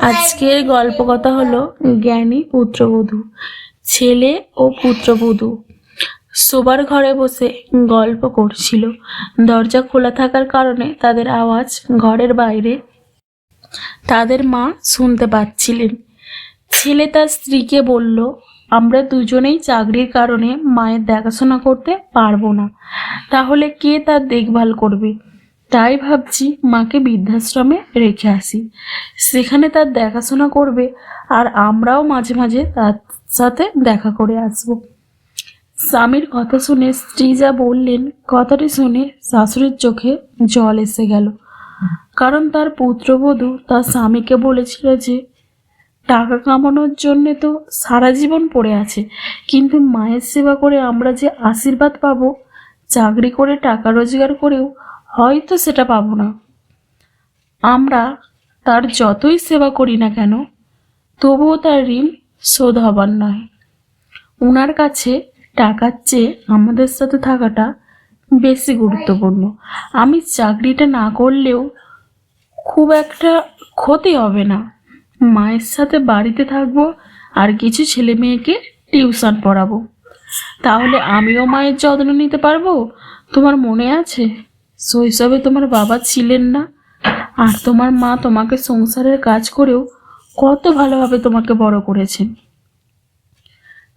আজকের গল্প কথা হলো জ্ঞানী পুত্রবধূ, ছেলে ও পুত্রবধূ। শোবার ঘরে বসে গল্প করছিল। দরজা খোলা থাকার কারণে তাদের আওয়াজ ঘরের বাইরে তাদের মা শুনতে পাচ্ছিলেন। ছেলে তার স্ত্রীকে বলল, আমরা দুজনেই চাকরির কারণে মায়ের দেখাশোনা করতে পারব না। তাহলে কে তার দেখভাল করবে? তাই ভাবছি মাকে বৃদ্ধাশ্রমে রেখে আসি। সেখানে তার দেখাশোনা করবে আর আমরাও মাঝে মাঝে তার সাথে দেখা করে আসব। স্বামীর কথা শুনে স্ত্রী যা বললেন, কথাটি শুনে শাশুড়ির চোখে জল এসে গেল। কারণ তার পুত্রবধূ তার স্বামীকে বলেছিল যে, টাকা কামানোর জন্যে তো সারা জীবন পড়ে আছে, কিন্তু মায়ের সেবা করে আমরা যে আশীর্বাদ পাবো, চাকরি করে টাকা রোজগার করেও হয়তো সেটা পাবো না। আমরা তার যতই সেবা করি না কেন, তবুও তার ঋণ শোধ হবার নয়। ওনার কাছে টাকার চেয়ে আমাদের সাথে থাকাটা বেশি গুরুত্বপূর্ণ। আমি চাকরিটা না করলেও খুব একটা ক্ষতি হবে না। মায়ের সাথে বাড়িতে থাকব আর কিছু ছেলে মেয়েকে টিউশন পড়াবো। তাহলে আমিও মায়ের যত্ন নিতে পারব? তোমার মনে আছে? শৈশবে তোমার বাবা ছিলেন না। আর তোমার মা তোমাকে সংসারের কাজ করেও কত ভালোভাবে তোমাকে বড় করেছেন।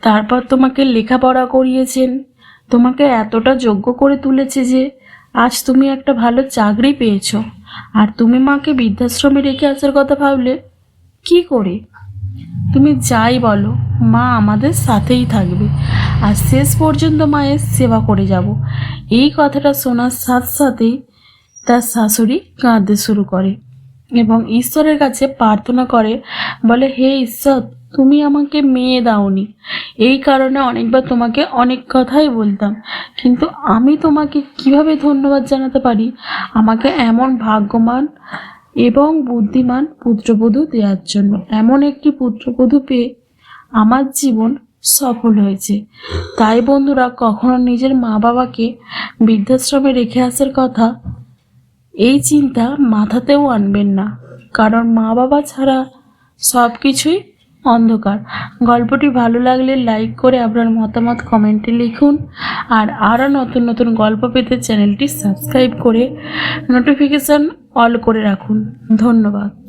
তারপর তোমাকে লেখাপড়া করিয়েছেন। তোমাকে এতটা যোগ্য করে তুলেছে যে আজ তুমি একটা ভালো চাকরি পেয়েছ। আর তুমি মাকে বৃদ্ধাশ্রমে রেখে আসার কথা ভাবলে কি করে? তুমি যাই বলো। মা আমাদের সাথেই থাকবে। আর শেষ পর্যন্ত মায়ের সেবা করে যাব। এই কথাটা শোনার সাথে সাথেই তার শাশুড়ি কাঁদতে শুরু করে এবং ঈশ্বরের কাছে প্রার্থনা করে, বলে, হে ঈশ্বর, তুমি আমাকে মেয়ে দাওনি। এই কারণে অনেকবার তোমাকে অনেক কথাই বলতাম। কিন্তু আমি তোমাকে কীভাবে ধন্যবাদ জানাতে পারি? আমাকে এমন ভাগ্যমান এবং বুদ্ধিমান পুত্রবধূ দেওয়ার জন্য। এমন একটি পুত্রবধূ পেয়ে আমার জীবন সফল হয়েছে। তাই বন্ধুরা, কখনো নিজের মা বাবাকে বৃদ্ধাশ্রমে রেখে আসার কথা এই চিন্তা মাথাতেও আনবেন না। কারণ মা বাবা ছাড়া সব কিছুই অন্ধকার। গল্পটি ভালো লাগলে লাইক করে আপনার মতামত কমেন্টে লিখুন। আর আরও নতুন নতুন গল্প পেতে চ্যানেলটি সাবস্ক্রাইব করে নোটিফিকেশান অল করে রাখুন। ধন্যবাদ।